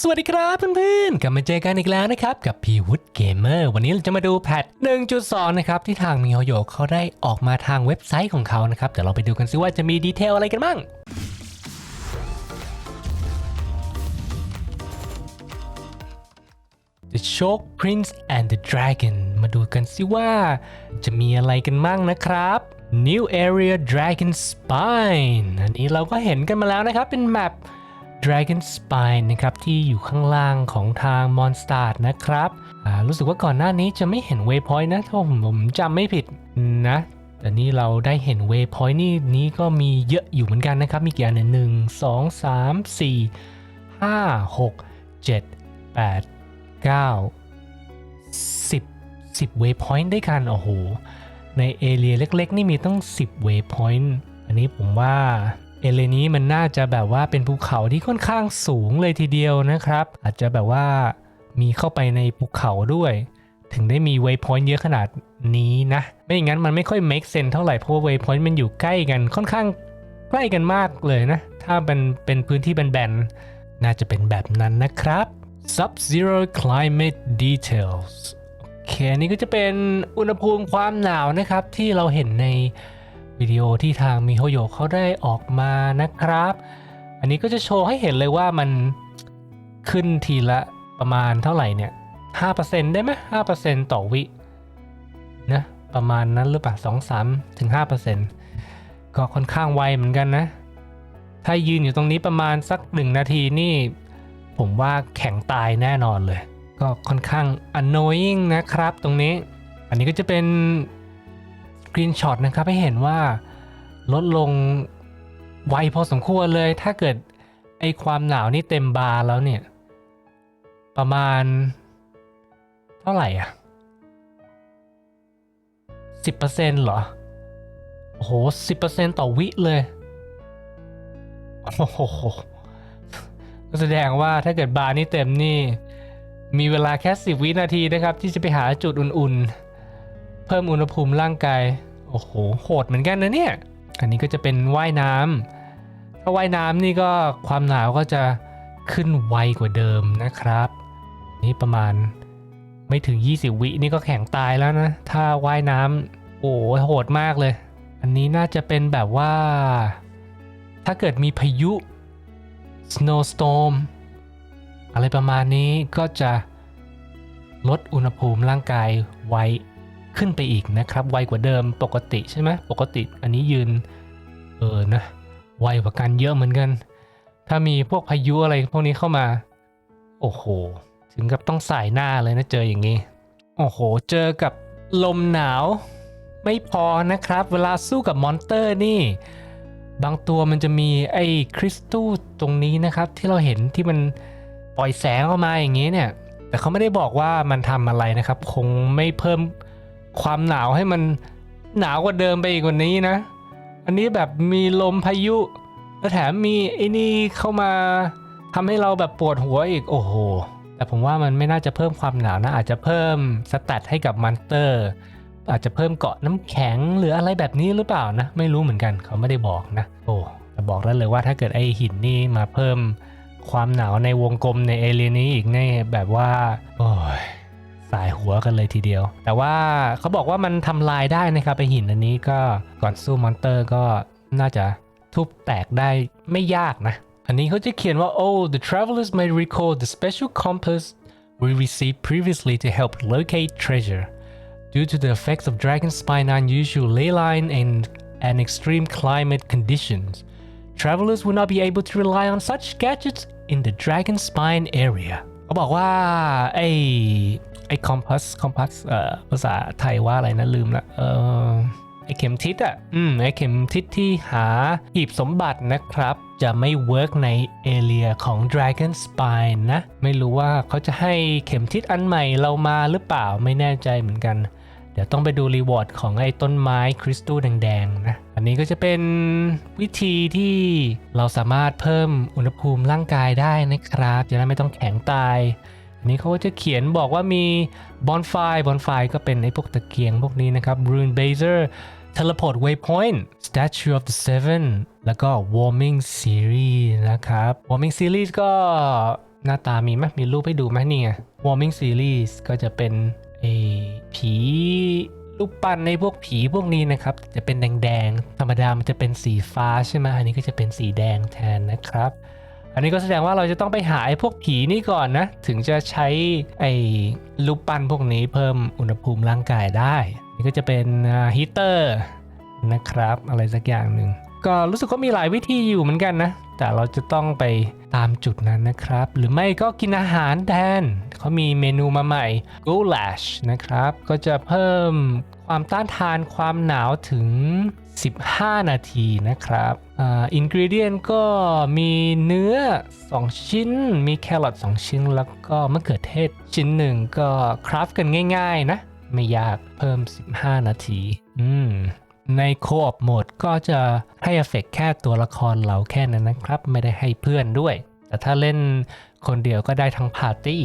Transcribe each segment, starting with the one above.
สวัสดีครับเพื่อนๆ กลับมาเจอกันอีกแล้วนะครับ กับพีวุฒเกมเมอร์วันนี้เราจะมาดูแพท 1.2 นะครับ ที่ทางมิโฮโยเขาได้ออกมาทางเว็บไซต์ของเขานะครับ เดี๋ยวเราไปดูกันซิว่าจะมีดีเทลอะไรกันบ้าง The Shock Prince and the Dragon มาดูกันซิว่า จะมีอะไรกันบ้างนะครับ New Area Dragon Spine อันนี้เราก็เห็นกันมาแล้วนะครับเป็นแมป Dragon Spine นะครับที่อยู่ข้างล่างของทาง Monster นะครับอารู้สึกว่าก่อนหน้านี้จะไม่เห็น Waypoint นะถ้าผมผมจำไม่ผิดนะแต่นี่เราได้เห็น Waypoint นี่นี้ก็มีเยอะอยู่เหมือนกันนะครับ มีกี่อันหนึ่งสองสามสี่ห้าหกเจ็ดแปดเก้าสิบสิบ Waypoint ด้วยกัน โอ้โห ในเอเรียเล็กๆ นี่มีตั้ง 10 waypoint อันนี้ผมว่า เอเรียนี้มันน่าจะแบบว่าเป็นภูเขาที่ค่อนข้างสูงเลยทีเดียวนะครับ อาจจะแบบว่ามีเข้าไปในภูเขาด้วย ถึงได้มี waypoint เยอะขนาดนี้นะ ไม่อย่างนั้นมันไม่ค่อย make sense เท่าไหร่เพราะว่า waypoint มันอยู่ใกล้กันค่อนข้างใกล้กันมากเลยนะ ถ้าเป็นเป็นพื้นที่แบนๆน่าจะเป็นแบบนั้นนะครับ Sub Zero Climate Details โอเคอันนี้ก็จะเป็นอุณหภูมิความหนาวนะครับที่เราเห็นใน วิดีโอที่ทางมิโฮโยเขาได้ออกมานะครับ อันนี้ก็จะโชว์ให้เห็นเลยว่ามันขึ้นทีละประมาณเท่าไหร่เนี่ย 5%ได้ไหม5%ต่อวินะประมาณนั้นหรือเปล่า2 3ถึง5%ก็ค่อนข้างไวเหมือนกันนะ ถ้ายืนอยู่ตรงนี้ประมาณสัก 1 นาทีนี่ ผมว่าแข็งตายแน่นอนเลย ก็ค่อนข้าง annoying นะครับตรงนี้ อันนี้ก็จะเป็น กรีนช็อตนะครับให้เห็นว่าลดลงไวพอสมควรเลย ถ้าเกิดไอความหนาวนี่เต็มบาร์แล้วเนี่ย ประมาณ เท่าไหร่อะ10%เหรอ โอ้โห10%ต่อวิเลย โอ้โหแสดงว่าถ้าเกิดบาร์นี่เต็มนี่ มีเวลาแค่10วินาทีนะครับ ที่จะไปหาจุดอุ่นๆ เพิ่มอุณหภูมิร่างกาย โอ้โหโหดเหมือนกันนะเนี่ย อันนี้ก็จะเป็นว่ายน้ำถ้าว่ายน้ำนี่ก็ความหนาวก็จะขึ้นไวกว่าเดิมนะครับ นี่ประมาณไม่ถึง 20 วินี่ก็แข็งตายแล้วนะ ถ้าว่ายน้ำโอ้โหโหดมากเลย อันนี้น่าจะเป็นแบบว่า ถ้าเกิดมีพายุ snowstorm อะไรประมาณนี้ก็จะลดอุณหภูมิร่างกายไว ขึ้นไปอีกนะครับไวกว่าเดิมปกติใช่ไหมปกติอันนี้ยืนเออนะไวกว่ากันเยอะเหมือนกัน ถ้ามีพวกพายุอะไรพวกนี้เข้ามา โอ้โห ถึงกับต้องใส่หน้าเลยนะเจออย่างนี้ โอ้โห เจอกับลมหนาว ไม่พอนะครับ เวลาสู้กับมอนเตอร์นี่ บางตัวมันจะมีไอ้คริสตัลตรงนี้นะครับ ที่เราเห็นที่มันปล่อยแสงออกมาอย่างนี้เนี่ย แต่เขาไม่ได้บอกว่ามันทำอะไรนะครับ คงไม่เพิ่ม ความหนาวให้มันหนาวกว่าเดิมไปอีกกว่านี้นะ อันนี้แบบมีลมพายุ แล้วแถมมีไอ้นี่เข้ามาทำให้เราแบบปวดหัวอีกโอ้โห แต่ผมว่ามันไม่น่าจะเพิ่มความหนาวนะ อาจจะเพิ่มสแตทให้กับมอนสเตอร์ อาจจะเพิ่มเกาะน้ำแข็งหรืออะไรแบบนี้หรือเปล่านะ ไม่รู้เหมือนกันเขาไม่ได้บอกนะ โอ้แต่บอกได้เลยว่าถ้าเกิดไอหินนี่มาเพิ่มความหนาวในวงกลมในเอเรียนี้อีกแน่แบบว่า โอ้ย สายหัวกันเลยทีเดียว แต่ว่าเขาบอกว่ามันทำลายได้นะครับไอหินอันนี้ก็ก่อนสู้มอนเตอร์ก็น่าจะทุบแตกได้ไม่ยากนะ อันนี้เขาจะเขียนว่า oh the travelers may recall the special compass we received previously to help locate treasure Due to the effects of dragon spine unusual ley line and, and extreme climate conditions, travelers will not be able to rely on such gadgets in the dragon spine area. เขาบอกว่าไอ้ ไอ้ compass compass เอ่อภาษาไทยว่าอะไรนะลืมละเออไอ้เข็มทิศอะ อืม ไอ้เข็มทิศที่หาหีบสมบัตินะครับ จะไม่เวิร์กในเอเรียของ Dragon Spine นะ ไม่รู้ว่าเขาจะให้เข็มทิศอันใหม่เรามาหรือเปล่าไม่แน่ใจเหมือนกัน เดี๋ยวต้องไปดูรีวอร์ดของไอ้ต้นไม้คริสตัลแดงๆนะ อันนี้ก็จะเป็นวิธีที่เราสามารถเพิ่มอุณหภูมิร่างกายได้นะครับ จะได้ไม่ต้องแข็งตาย นี้เขาก็จะเขียนบอกว่ามีบอนไฟบอนไฟก็เป็นไอ้พวกตะเกียงพวกนี้นะครับ Rune Baser Teleport Waypoint Statue of the Seven แล้วก็ Warming Series นะครับ Warming Series ก็หน้าตามีไหมมีรูปให้ดูไหมนี่ไง Warming Series ก็จะเป็นไอ้ผีรูปปั้นในพวกผีพวกนี้นะครับ จะเป็นแดงๆ ธรรมดามันจะเป็นสีฟ้าใช่ไหมอันนี้ก็จะเป็นสีแดงแทนนะครับ อันนี้ก็แสดงว่าเราจะต้องไปหาไอ้พวกผีนี่ก่อนนะ ถึงจะใช้ไอ้รูปปั้นพวกนี้เพิ่มอุณหภูมิร่างกายได้ นี่ก็จะเป็นฮีเตอร์นะครับอะไรสักอย่างหนึ่งก็รู้สึกว่ามีหลายวิธีอยู่เหมือนกันนะ แต่เราจะต้องไปตามจุดนั้นนะครับ หรือไม่ก็กินอาหารแทนเขามีเมนูมาใหม่ Goulash นะครับ ก็จะเพิ่มความต้านทานความหนาวถึง 15 นาทีนะครับอินกริเดียนก็มีเนื้อ 2 ชิ้น มีแครอท2ชิ้น แล้วก็มะเขือเทศชิ้นหนึ่งก็คราฟกันง่ายๆนะ ไม่ยากเพิ่ม 15 นาทีอืมในโคอ p โหมดก็จะให้เอฟเฟกแค่ตัวละครเราแค่นั้นนะครับ ไม่ได้ให้เพื่อนด้วย แต่ถ้าเล่นคนเดียวก็ได้ทั้งปาร์ตี้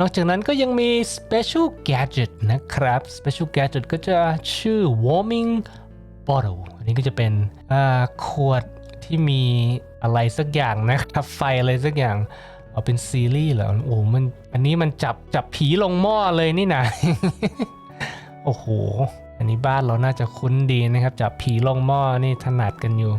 นอกจากนั้นก็ยังมี Special Gadget นะครับ Special Gadget ก็จะชื่อ Warming Bottle อันนี้ก็จะเป็นขวดที่มีอะไรสักอย่างนะครับไฟอะไรสักอย่าง เอาเป็นซีรีส์เหรอโอ้มันอันนี้มันจับจับผีลงหม้อเลยนี่นะโอ้โห อันนี้บ้านเราน่าจะคุ้นดีนะครับ จับผีลงหม้อนี่ถนัดกันอยู่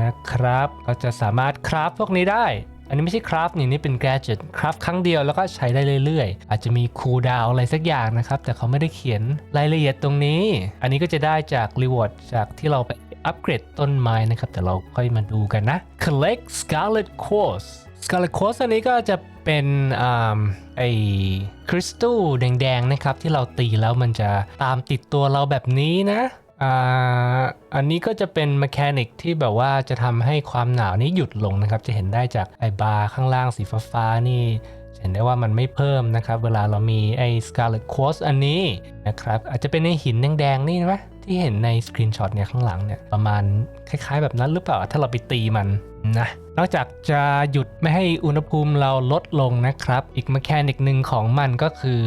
นะครับก็จะสามารถคราฟพวกนี้ได้ อันนี้ไม่ใช่คราฟนี่นี่เป็นแกจิตคราฟครั้งเดียวแล้วก็ใช้ได้เรื่อยๆ อาจจะมีคูลดาวอะไรสักอย่างนะครับ แต่เขาไม่ได้เขียนรายละเอียดตรงนี้ อันนี้ก็จะได้จากรีวอร์ดจากที่เราไป อัปเกรดต้นไม้นะครับ แต่เราค่อยมาดูกันนะ collect scarlet quartz scarlet quartz อันนี้ก็จะเป็นอไอคริสตัลแดงๆนะครับ ที่เราตีแล้วมันจะตามติดตัวเราแบบนี้นะอันนี้ก็จะเป็นแมชานิกที่แบบว่าจะทำให้ความหนาวนี้หยุดลงนะครับ จะเห็นได้จากไอบาร์ข้างล่างสีฟ้าๆนี่เห็นได้ว่ามันไม่เพิ่มนะครับ เวลาเรามีไอ้ Scarlet Quartz อันนี้นะครับ อาจจะเป็นในหินแดงๆนี่ไหม ที่เห็นในสกรีนช็อตเนี่ยข้างหลังเนี่ยประมาณคล้ายๆ แบบนั้นหรือเปล่าถ้าเราไปตีมันนะนอกจากจะหยุดไม่ให้อุณหภูมิเราลดลงนะครับ อีกแมชานิกหนึ่งของมันก็คือ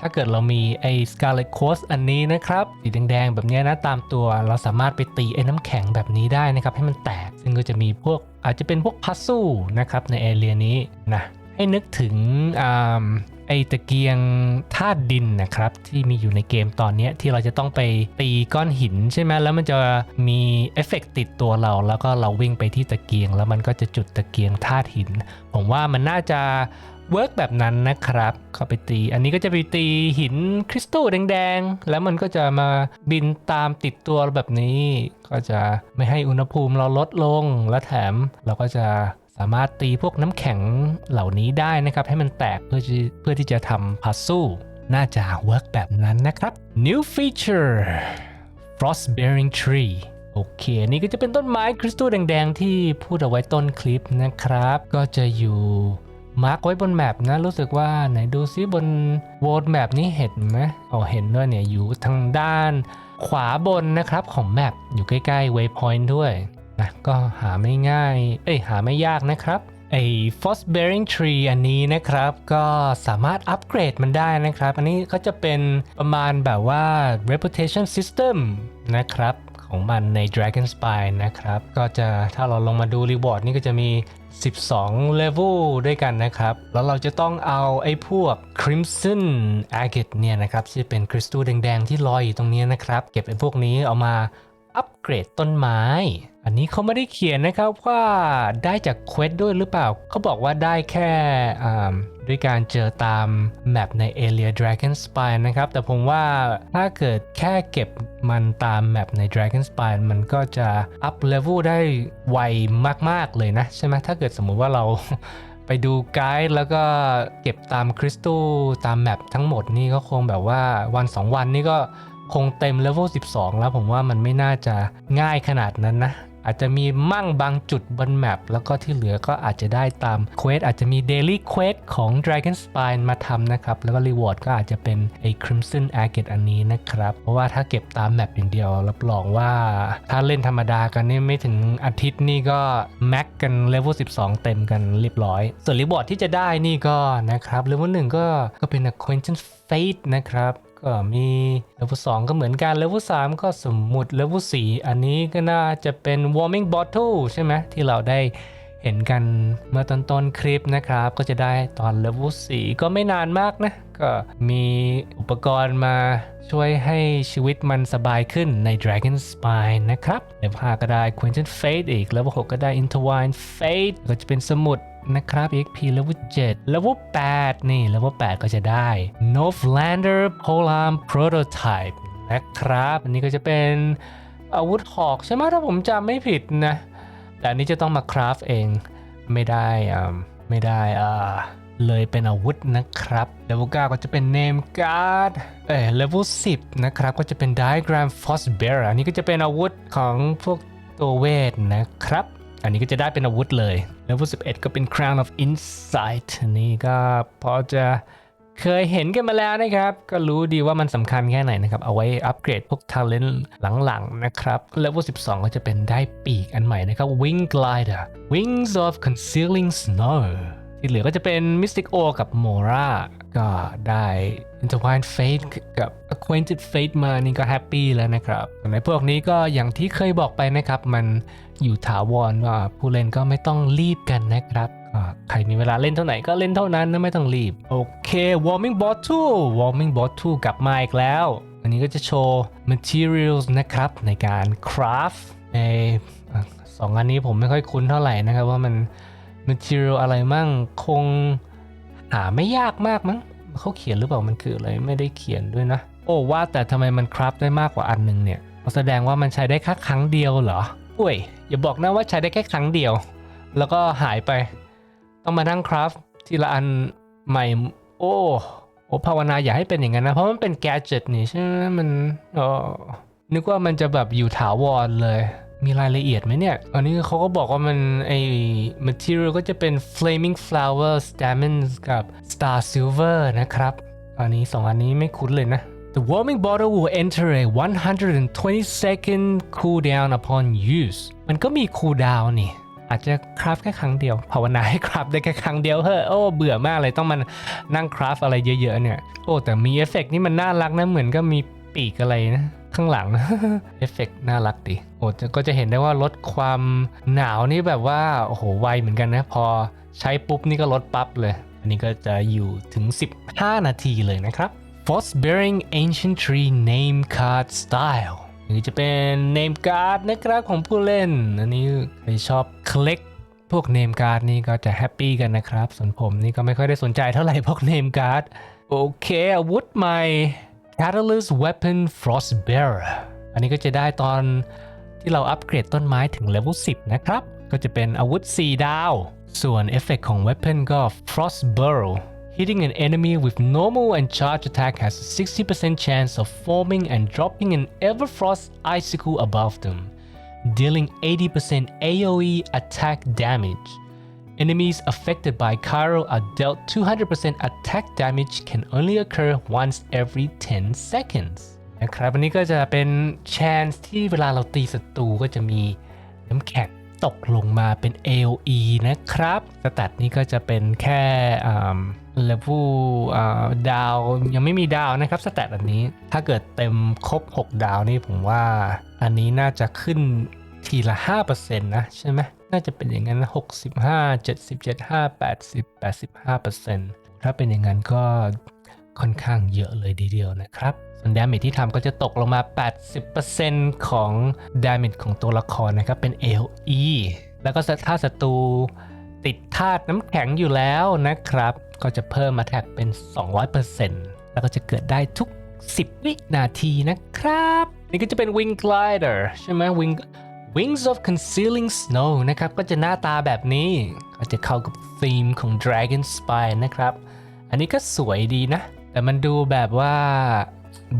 ถ้าเกิดเรามีไอ้ Scarlet Quartz อันนี้นะครับสีแดงๆแบบนี้นะตามตัวเราสามารถไปตีไอ้น้ำแข็งแบบนี้ได้นะครับให้มันแตก ซึ่งก็จะมีพวกอาจจะเป็นพวกพัซซูนะครับในเอเรียนี้นะให้นึกถึงอ่า ไอตะเกียงธาตุดินนะครับ ที่มีอยู่ในเกมตอนนี้ที่เราจะต้องไปตีก้อนหินใช่ไหมแล้วมันจะมีเอฟเฟกต์ติดตัวเรา แล้วก็เราวิ่งไปที่ตะเกียง แล้วมันก็จะจุดตะเกียงธาตุหิน ผมว่ามันน่าจะเวิร์กแบบนั้นนะครับเข้าไปตี อันนี้ก็จะไปตีหินคริสตัลแดงๆ แล้วมันก็จะมาบินตามติดตัวแบบนี้ ก็จะไม่ให้อุณหภูมิเราลดลง และแถมเราก็จะ สามารถตีพวกน้ำแข็งเหล่านี้ได้นะครับ ให้มันแตกเพื่อเพื่อที่จะทำพัซซูน่าจะเวิร์กแบบนั้นนะครับ new feature frost bearing tree โอเค นี่ก็จะเป็นต้นไม้คริสตัลแดง ๆ ที่พูดเอาไว้ต้นคลิปนะครับ ก็จะอยู่มาร์กไว้บนแมปนะ รู้สึกว่าไหนดูซิบนโวลดแมปนี้เห็นไหมอ๋อเห็นด้วยเนี่ย อยู่ทางด้านขวาบนนะครับของแมปอยู่ใกล้ๆ waypoint ด้วย นะก็หาไม่ง่าย เอ้ยหาไม่ยากนะครับไอ้ Frost Bearing Tree อันนี้นะครับ ก็สามารถอัปเกรดมันได้นะครับ อันนี้ก็จะเป็นประมาณแบบว่า reputation system นะครับของมันใน Dragon Spire นะครับ ก็จะถ้าเราลงมาดู reward นี่ก็จะมี 12 level ด้วยกันนะครับ แล้วเราจะต้องเอาไอ้พวก Crimson Agate เนี่ยนะครับที่เป็นคริสตัลแดงๆที่ลอยอยู่ตรงนี้นะครับ เก็บไอ้พวกนี้เอามาอัปเกรดต้นไม้ อันนี้เขาไม่ได้เขียนนะครับว่าได้จากเควสด้วยหรือเปล่า เขาบอกว่าได้แค่ด้วยการเจอตามแมปใน Area Dragon Spire นะครับ แต่ผมว่าถ้าเกิดแค่เก็บมันตามแมปใน Dragon Spire มันก็จะอัพเลเวลได้ไวมาก ๆ เลยนะ ใช่ไหมถ้าเกิดสมมุติว่าเราไปดูไกด์แล้วก็เก็บตามคริสตัลตามแมปทั้งหมดนี่ก็คงแบบว่าวัน 2 วันนี่ก็คงเต็มเลเวล12 แล้วผมว่ามันไม่น่าจะง่ายขนาดนั้นนะ อาจจะมีมั่งบางจุดบนแมปแล้วก็ที่เหลือก็อาจจะได้ตามเควสอาจจะมี Daily Quest ของ Dragon Spine มาทำนะครับ แล้วก็ Reward ก็อาจจะเป็นไอ้ Crimson Agate อันนี้นะครับ เพราะว่าถ้าเก็บตามแมปอย่างเดียว รับรองว่าถ้าเล่นธรรมดากันนี่ไม่ถึงอาทิตย์นี่ก็แม็กกันเลเวล12 เต็มกันเรียบร้อย ส่วน Reward ที่จะได้นี่ก็นะครับเลเวลหนึ่งก็ก็เป็น Acquaintance Fate นะครับ ก็มีเลเวล2ก็เหมือนกันเลเวล3ก็สมมุดเลเวล4อันนี้ก็น่าจะเป็น warming bottle ใช่ไหมที่เราได้เห็นกันเมื่อตอนต้นคลิปนะครับ ก็จะได้ตอนเลเวล4ก็ไม่นานมากนะ ก็มีอุปกรณ์มาช่วยให้ชีวิตมันสบายขึ้นใน Dragon Spine นะครับเลเวล5ก็ได้ Quentin Fate อีกเลเวล6ก็ได้ Intertwine Fate ก็จะเป็นสมุด นะครับ XP level 7 level 8นี่ level 8ก็จะได้ Novelander Polearm Prototype นะครับ อันนี้ก็จะเป็นอาวุธหอกใช่ไหมถ้าผมจำไม่ผิดนะ แต่อันนี้จะต้องมาคราฟเองไม่ได้อ่าไม่ได้อ่าเลยเป็นอาวุธนะครับ level 9ก็จะเป็น name card เอ้ย level 10 นะครับก็จะเป็น diagram force bearer อันนี้ก็จะเป็นอาวุธของพวกตัวเวทนะครับ อันนี้ก็จะได้เป็นอาวุธเลย level 11 ก็เป็น crown of insight อันนี้ก็พอจะเคยเห็นกันมาแล้วนะครับ ก็รู้ดีว่ามันสำคัญแค่ไหนนะครับ เอาไว้อัปเกรดพวก talent หลังๆนะครับ level 12 ก็จะเป็นได้ปีกอันใหม่นะครับ wing glider wings of concealing snow ที่เหลือก็จะเป็น Mystic o กับ Mora ก็ได้ Intertwined Fate กับ Acquainted Fate มานี่ก็แฮปปี้แล้วนะครับส่วนในพวกนี้ก็อย่างที่เคยบอกไปนะครับ มันอยู่ถาวรว่าผู้เล่นก็ไม่ต้องรีบกันนะครับใครมีเวลาเล่นเท่าไหร่ก็เล่นเท่านั้นนะไม่ต้องรีบ โอเค Warming Bottle Warming Bottle กลับมาอีกแล้ว อันนี้ก็จะโชว์ materials นะครับ ในการ craft ในสองอันนี้ผมไม่ค่อยคุ้นเท่าไหร่นะครับว่ามัน material อะไรมั่งคงหาไม่ยากมากมั้งเขาเขียนหรือเปล่ามันคืออะไรไม่ได้เขียนด้วยนะ โอ้ว่าแต่ทำไมมันคราฟได้มากกว่าอันหนึงเนี่ยแสดงว่ามันใช้ได้แค่ครั้งเดียวเหรออุ้ยอย่าบอกนะว่าใช้ได้แค่ครั้งเดียว แล้วก็หายไป ต้องมานั่งคราฟทีละอันใหม่ โอ้โอภาวนาอย่าให้เป็นอย่างนั้นนะ เพราะมันเป็นแกจิตนี่ใช่ไหมมันอ๋อนึกว่ามันจะแบบอยู่ถาวรเลย มีรายละเอียดไหมเนี่ย อันนี้เขาก็บอกว่ามันไอ้ material ก็จะเป็น flaming flower stamens กับ star silver นะครับ อันนี้สองอันนี้ไม่คุ้นเลยนะ The warming bottle will enter a 120 second cooldown upon use มันก็มี cooldown นี่ อาจจะคราฟแค่ครั้งเดียว ภาวนาให้คราฟได้แค่ครั้งเดียวเฮ้ยโอ้ เบื่อมากเลยต้องมันนั่งคราฟอะไรเยอะๆเนี่ย โอ้ แต่มีเอฟเฟกต์นี่มันน่ารักนะ เหมือนก็มีปีกอะไรนะ ข้างหลัง เอฟเฟกต์น่ารักดีโอ้จะก็จะเห็นได้ว่าลดความหนาวนี่แบบว่าโอ้โหไวเหมือนกันนะ พอใช้ปุ๊บนี่ก็ลดปั๊บเลย อันนี้ก็จะอยู่ถึง 15 นาทีเลยนะครับ Force Bearing Ancient Tree Name Card Style นี่จะเป็น Name Card นะครับของผู้เล่น อันนี้ใครชอบ collect พวก Name Card นี่ก็จะแฮปปี้กันนะครับ ส่วนผมนี่ก็ไม่ค่อยได้สนใจเท่าไหร่พวก Name Card โอเคอาวุธใหม่ Catalyst Weapon Frostbearer อันนี้ก็จะได้ตอนที่เราอัปเกรดต้นไม้ถึงเลเวล10 นะครับ ก็จะเป็นอาวุธ 4 ดาว ส่วนเอฟเฟกของ Weapon ก็ Frost Burrow Hitting an enemy with normal and charge attack has a 60% chance of forming and dropping an Everfrost icicle above them, dealing 80% AoE attack damage. Enemies affected by Cairo are dealt 200% attack damage can only occur once every 10 seconds นะครับอันนี้ก็จะเป็น chance ที่เวลาเราตีศัตรูก็จะมีน้ำแข็งตกลงมาเป็น AoE นะครับสแตทนี้ก็จะเป็นแค่เลเวลดาวยังไม่มีดาวนะครับสแตทอันนี้ ถ้าเกิดเต็มครบ 6 ดาวนี่ผมว่าอันนี้น่าจะขึ้นทีละ 5%นะใช่ไหม น่าจะเป็นอย่างนั้น 65 77 5 80 85%ถ้าเป็นอย่างนั้นก็ค่อนข้างเยอะเลยทีเดียวนะครับ ส่วน damage ที่ทำก็จะตกลงมา 80%ของ damage ของตัวละครนะครับ เป็น AoE แล้วก็ถ้าศัตรูติดธาตุน้ำแข็งอยู่แล้วนะครับ ก็จะเพิ่ม attack เป็น 200%แล้วก็จะเกิดได้ทุก 10 วินาทีนะครับ นี่ก็จะเป็น wing glider ใช่ไหม wing Wings of Concealing Snow นะครับ ก็จะหน้าตาแบบนี้ ก็จะเข้ากับธีมของ Dragon Spine นะครับ อันนี้ก็สวยดีนะ แต่มันดูแบบว่า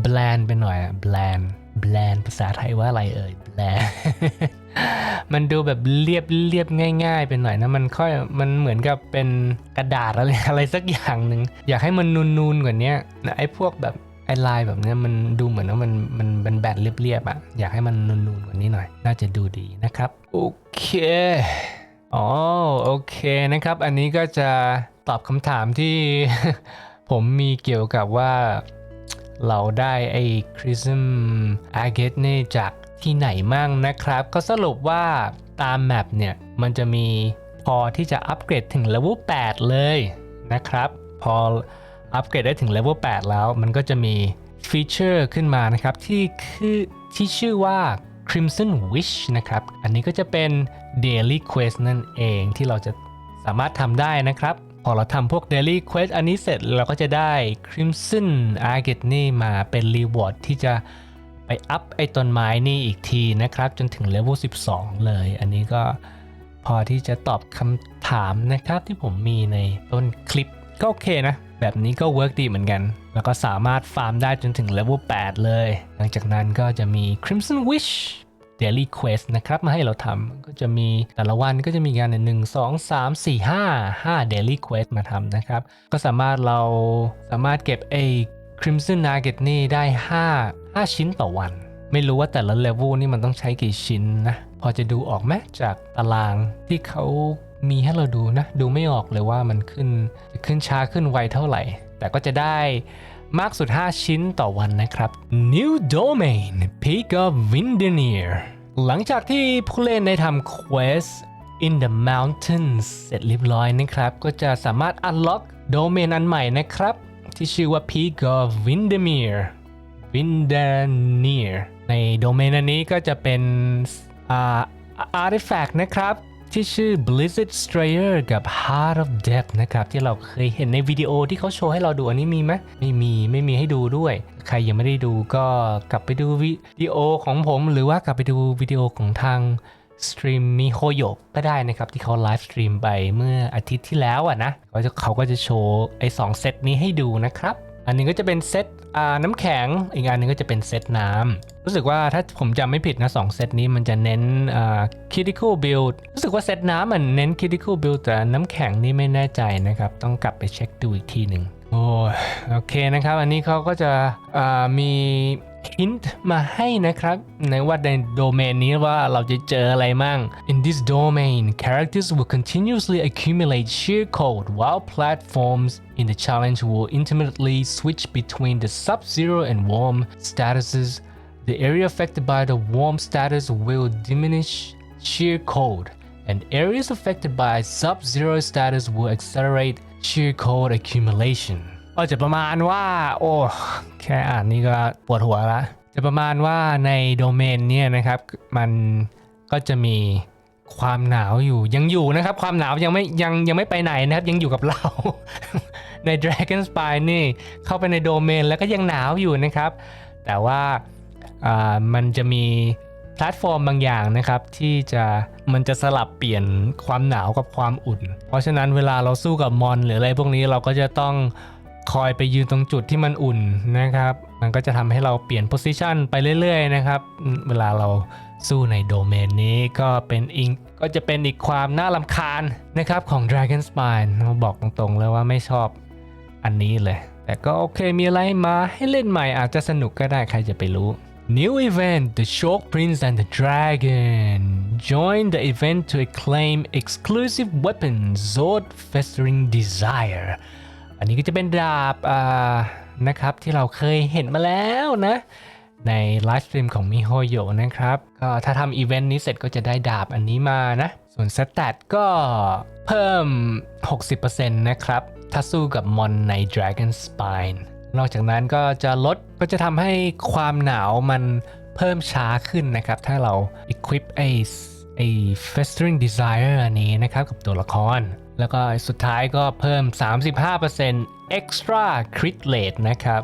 bland ไปหน่อยอะ bland bland ภาษาไทยว่าอะไรเอ่ย bland มันดูแบบเรียบเรียบง่าย ๆ ไปหน่อยนะ มันค่อยมันเหมือนกับเป็นกระดาษอะไรอะไรสักอย่างหนึ่ง อยากให้มันนูนๆกว่านี้นะไอ้พวกแบบ ไอ้ลายแบบนี้มันดูเหมือนว่ามันมันเป็นแบนเรียบๆอะอยากให้มันนูนๆกว่านี้หน่อย น่าจะดูดีนะครับ โอเคอ๋อโอเคนะครับ อันนี้ก็จะตอบคำถามที่ ผมมีเกี่ยวกับว่าเราได้ไอ้ Chrism Agate นี่จากที่ไหนมั่งนะครับ ก็สรุปว่าตามแมปเนี่ย มันจะมีพอที่จะอัปเกรดถึงเลเวล8เลยนะครับ พอ อัปเกรดได้ถึงเลเวล8แล้ว มันก็จะมีฟีเจอร์ขึ้นมานะครับ ที่คือที่ชื่อว่า Crimson Wish นะครับ อันนี้ก็จะเป็น Daily Quest นั่นเองที่เราจะสามารถทำได้นะครับ พอเราทำพวก Daily Quest อันนี้เสร็จเราก็จะได้ Crimson Agate นี่มาเป็น Reward ที่จะไปอัพไอ้ต้นไม้นี่อีกทีนะครับ จนถึงเลเวล 12 เลย อันนี้ก็พอที่จะตอบคำถามนะครับที่ผมมีในต้นคลิป ก็โอเคนะ แบบนี้ก็เวิร์กดีเหมือนกัน แล้วก็สามารถฟาร์มได้จนถึงเลเวล8เลย หลังจากนั้นก็จะมี Crimson Wish Daily Quest นะครับ มาให้เราทำก็จะมีแต่ละวันก็จะมีงานหนึ่งสองสามสี่ห้าห้า Daily Quest มาทำนะครับ ก็สามารถเราสามารถเก็บไอ้ Crimson Nugget นี่ได้ 5 5 ชิ้นต่อวัน ไม่รู้ว่าแต่ละเลเวลนี่มันต้องใช้กี่ชิ้นนะ พอจะดูออกไหมจากตารางที่เขา มีให้เราดูนะ ดูไม่ออกเลยว่ามันขึ้นขึ้นช้าขึ้นไวเท่าไหร่ แต่ก็จะได้มากสุด 5 ชิ้นต่อวันนะครับ New Domain Peak of Windermere หลังจากที่ผู้เล่นได้ทำ Quest in the Mountains เสร็จเรียบร้อยนะครับ ก็จะสามารถ unlock โดเมนอันใหม่นะครับ ที่ชื่อว่า Peak of Windermere Windermere ในโดเมนอันนี้ก็จะเป็นอ่า artifact นะครับ ที่ชื่อ Blizzard Strayer กับ Heart of Death นะครับที่เราเคยเห็นในวิดีโอที่เขาโชว์ให้เราดูอันนี้มีไหมไม่มีไม่มีให้ดูด้วย ใครยังไม่ได้ดูก็กลับไปดูวิดีโอของผม หรือว่ากลับไปดูวิดีโอของทางสตรีมมีโฮโยกก็ได้นะครับ ที่เขาไลฟ์สตรีมไปเมื่ออาทิตย์ที่แล้วอะนะเขาจะเขาก็จะโชว์ไอ้สองเซตนี้ให้ดูนะครับ อันหนึงก็จะเป็นเซตอาน้ำแข็งอีกอันหนึงก็จะเป็นเซตน้ำ รู้สึกว่าถ้าผมจำไม่ผิดนะสองเซตนี้มันจะเน้น critical build รู้สึกว่าเซตน้ำมันเน้น critical build แต่น้ำแข็งนี่ไม่แน่ใจนะครับ ต้องกลับไปเช็คดูอีกทีหนึ่งโอ้โอเคนะครับ อันนี้เขาก็จะมี hint มาให้นะครับ ในว่าในโดเมนนี้ว่าเราจะเจออะไรมั่ง In this domain characters will continuously accumulate sheer code while platforms in the challenge will intermittently switch between the sub-zero and warm statuses the area affected by the warm status will diminish shear code, and areas affected by sub-zero status will accelerate shear code accumulation. ก็จะประมาณว่า โอ้แค่อ่านนี่ก็ปวดหัวละ จะประมาณว่าในโดเมนเนี่ยนะครับ มันก็จะมีความหนาวอยู่ยังอยู่นะครับ ความหนาวยังไม่ยังยังไม่ไปไหนนะครับ ยังอยู่กับเรา ใน Dragon Spire นี่เข้าไปในโดเมนแล้วก็ยังหนาวอยู่นะครับ แต่ว่าอ่า มันจะมีแพลตฟอร์มบางอย่างนะครับที่จะมันจะสลับเปลี่ยนความหนาวกับความอุ่น เพราะฉะนั้นเวลาเราสู้กับมอนหรืออะไรพวกนี้เราก็จะต้องคอยไปยืนตรงจุดที่มันอุ่นนะครับ มันก็จะทำให้เราเปลี่ยนโพสิชันไปเรื่อยๆนะครับ เวลาเราสู้ในโดเมนนี้ก็เป็นอีกก็จะเป็นอีกความน่าลำคาญนะครับของ Dragon Spine บอกตรงๆเลยว่าไม่ชอบอันนี้เลย แต่ก็โอเคมีอะไรมาให้เล่นใหม่อาจจะสนุกก็ได้ใครจะไปรู้ New event The Shock Prince and the Dragon Join the event to claim exclusive weapon Zord Festering Desire อันนี้ก็จะเป็นดาบนะครับที่เราเคยเห็นมาแล้วนะ ในไลฟ์สตรีมของมิโฮโยนะครับ ก็ถ้าทำอีเวนต์นี้เสร็จก็จะได้ดาบอันนี้มานะ ส่วนสแตทก็เพิ่ม 60%นะครับ ถ้าสู้กับมอนใน Dragon Spine นอกจากนั้นก็จะลดก็จะทำให้ความหนาวมันเพิ่มช้าขึ้นนะครับ ถ้าเรา equip ไอ้ไอ้ festering desire อันนี้นะครับกับตัวละคร แล้วก็สุดท้ายก็เพิ่ม 35% extra crit rate นะครับ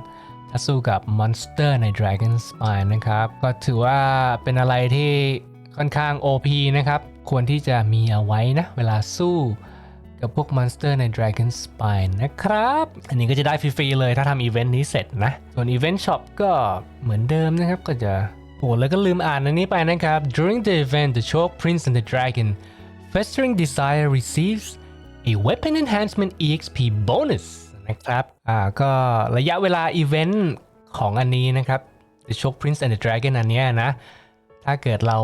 ถ้าสู้กับมอนสเตอร์ใน Dragon Spine นะครับ ก็ถือว่าเป็นอะไรที่ค่อนข้าง OP นะครับ ควรที่จะมีเอาไว้นะ เวลาสู้ กับพวกมอนสเตอร์ใน Dragon Spine นะครับ อันนี้ก็จะได้ฟรีๆเลยถ้าทำอีเวนต์นี้เสร็จนะ ส่วนอีเวนต์ช็อปก็เหมือนเดิมนะครับก็จะโอ้แล้วก็ลืมอ่านอันนี้ไปนะครับ during the event the Choke Prince and the Dragon Festering Desire receives a weapon enhancement EXP bonus นะครับ อ่า ก็ระยะเวลาอีเวนต์ของอันนี้นะครับ The Choke Prince and the Dragon อันเนี้ยนะ ถ้าเกิดเรา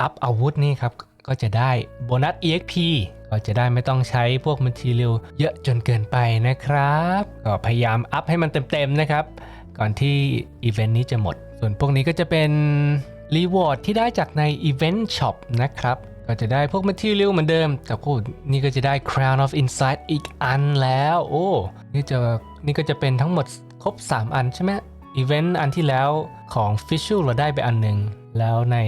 อัพอาวุธนี่ครับ ก็จะได้โบนัส EXP ก็จะได้ไม่ต้องใช้พวก Material เยอะจนเกินไปนะครับ ก็พยายามอัพให้มันเต็มๆนะครับ ก่อนที่อีเวนต์นี้จะหมด ส่วนพวกนี้ก็จะเป็นรีวอร์ดที่ได้จากใน Event Shop นะครับ ก็จะได้พวก material เหมือนเดิม แต่โอ้นี่ก็จะได้ crown of insight อีกอันแล้ว โอ้ นี่จะนี่ก็จะเป็นทั้งหมดครบ 3 อันใช่ไหมอีเวนต์อันที่แล้วของ Visual เราได้ไปอันหนึ่ง แล้วใน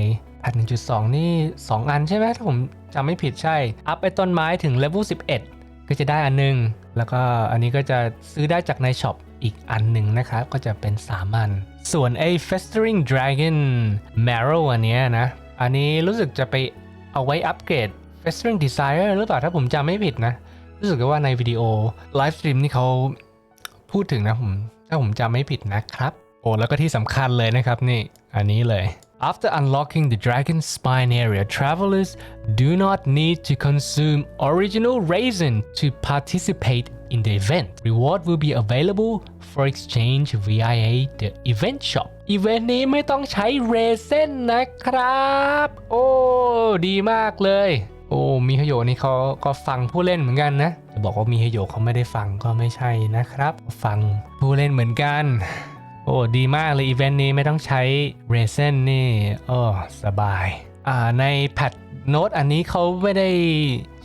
แพท1.2 นี่ 2 อันใช่ไหมถ้าผมจำไม่ผิดใช่ อัพไปต้นไม้ถึง level 11 ก็จะได้อันหนึง แล้วก็อันนี้ก็จะซื้อได้จากในช็อปอีกอันหนึ่งนะครับ ก็จะเป็น 3 อัน ส่วนไอ้ Festering Dragon Marrow อันเนี้ยนะ อันนี้รู้สึกจะไปเอาไว้อัปเกรด Festering Desire หรือเปล่าถ้าผมจำไม่ผิดนะ รู้สึกว่าในวิดีโอไลฟ์สตรีมนี่เขาพูดถึงนะผมถ้าผมจำไม่ผิดนะครับ โอ้แล้วก็ที่สำคัญเลยนะครับนี่อันนี้เลย After unlocking the Dragon Spine area, travelers do not need to consume original raisin to participate in the event. Reward will be available for exchange via the event shop. อีเวนต์นี้ไม่ต้องใช้เรเซนนะครับ โอ้ ดีมากเลย โอ้ มีฮโยนี่เขาก็ฟังผู้เล่นเหมือนกันนะ จะบอกว่ามีฮโยเขาไม่ได้ฟังก็ไม่ใช่นะครับ ฟังผู้เล่นเหมือนกัน โอ้ดีมากเลยอีเวนต์นี้ไม่ต้องใช้เรเซนนี่โอ้สบายอ่าในแพทโน้ตอันนี้เขาไม่ได้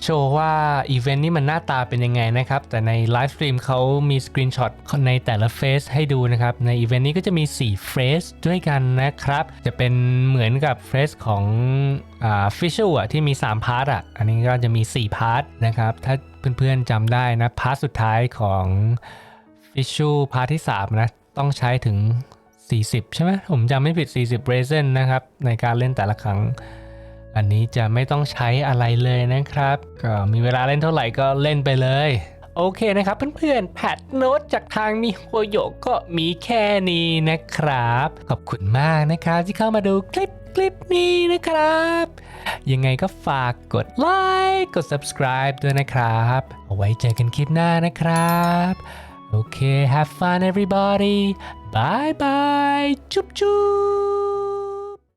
โชว์ว่าอีเวนต์นี้มันหน้าตาเป็นยังไงนะครับ แต่ในไลฟ์สตรีมเขามีสกรีนช็อตในแต่ละเฟสให้ดูนะครับ ในอีเวนต์นี้ก็จะมี 4 เฟสด้วยกันนะครับ จะเป็นเหมือนกับเฟสของอ่าฟิชชอะที่มี 3 พาร์ทอะ อันนี้ก็จะมี 4 พาร์ทนะครับ ถ้าเพื่อนๆจำได้นะ พาร์ทสุดท้ายของฟิชชูพาร์ทที่ 3 นะ ต้องใช้ถึง 40 ใช่ไหมผมจำไม่ผิด 40เรเซนนะครับ ในการเล่นแต่ละครั้ง อันนี้จะไม่ต้องใช้อะไรเลยนะครับ ก็มีเวลาเล่นเท่าไหร่ก็เล่นไปเลย โอเคนะครับเพื่อนๆ แพทโน้ตจากทางมิโฮโยก็มีแค่นี้นะครับ ขอบคุณมากนะครับที่เข้ามาดูคลิปคลิปนี้นะครับ ยังไงก็ฝากกดไลค์กด subscribe ด้วยนะครับ เอาไว้เจอกันคลิปหน้านะครับ โอเค have fun everybody bye bye จุ๊บจุ๊บ